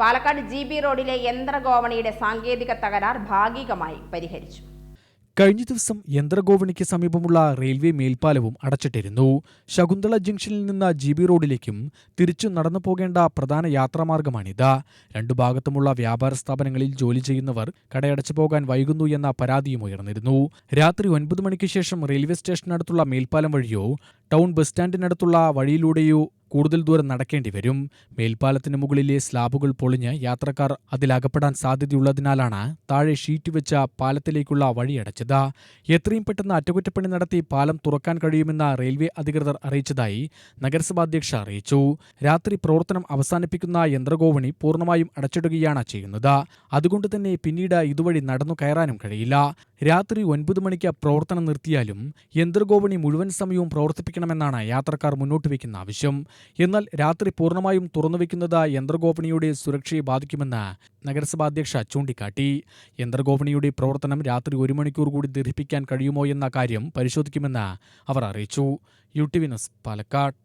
Palakkad G B റോഡിലെ യന്ത്രഗോവണിയുടെ സാങ്കേതിക തകരാർ ഭാഗികമായി പരിഹരിച്ചു. കഴിഞ്ഞ ദിവസം യന്ത്രഗോവണിക്ക് സമീപമുള്ള റെയിൽവേ മേൽപ്പാലവും അടച്ചിട്ടിരുന്നു. ശകുന്തള ജംഗ്ഷനിൽ നിന്ന് ജി ബി റോഡിലേക്കും തിരിച്ചു നടന്നു പോകേണ്ട പ്രധാന യാത്രാമാർഗമാണിത്. രണ്ടു ഭാഗത്തുമുള്ള വ്യാപാര സ്ഥാപനങ്ങളിൽ ജോലി ചെയ്യുന്നവർ കടയടച്ചു പോകാൻ വൈകുന്നു എന്ന പരാതിയും ഉയർന്നിരുന്നു. രാത്രി ഒൻപത് മണിക്ക് ശേഷം റെയിൽവേ സ്റ്റേഷനടുത്തുള്ള മേൽപ്പാലം വഴിയോ ടൗൺ ബസ് സ്റ്റാൻഡിനടുത്തുള്ള വഴിയിലൂടെയോ കൂടുതൽ ദൂരം നടക്കേണ്ടി വരും. മേൽപ്പാലത്തിന് മുകളിലെ സ്ലാബുകൾ പൊളിഞ്ഞ് യാത്രക്കാർ അതിലകപ്പെടാൻ സാധ്യതയുള്ളതിനാലാണ് താഴെ ഷീറ്റ് വെച്ച പാലത്തിലേക്കുള്ള വഴിയടച്ചത് എത്രയും പെട്ടെന്ന് അറ്റകുറ്റപ്പണി നടത്തി പാലം തുറക്കാൻ കഴിയുമെന്ന് റെയിൽവേ അധികൃതർ അറിയിച്ചതായി നഗരസഭാ അധ്യക്ഷ അറിയിച്ചു. രാത്രി പ്രവർത്തനം അവസാനിപ്പിക്കുന്ന യന്ത്രഗോവണി പൂർണമായും അടച്ചിടുകയാണ് ചെയ്യുന്നത്. അതുകൊണ്ട് തന്നെ പിന്നീട് ഇതുവഴി നടന്നു കയറാനും കഴിയില്ല. രാത്രി ഒൻപത് മണിക്ക് പ്രവർത്തനം നിർത്തിയാലും യന്ത്രഗോപണി മുഴുവൻ സമയവും പ്രവർത്തിപ്പിക്കണമെന്നാണ് യാത്രക്കാർ മുന്നോട്ട് വയ്ക്കുന്ന ആവശ്യം. എന്നാൽ രാത്രി പൂർണമായും തുറന്നുവെക്കുന്നത് യന്ത്രഗോപണിയുടെ സുരക്ഷയെ ബാധിക്കുമെന്ന് നഗരസഭാ അധ്യക്ഷ ചൂണ്ടിക്കാട്ടി. യന്ത്രഗോപണിയുടെ പ്രവർത്തനം രാത്രി ഒരു മണിക്കൂർ കൂടി ദീർഘിപ്പിക്കാൻ കഴിയുമോ എന്ന കാര്യം പരിശോധിക്കുമെന്ന് അവർ അറിയിച്ചു. U T V news Palakkad.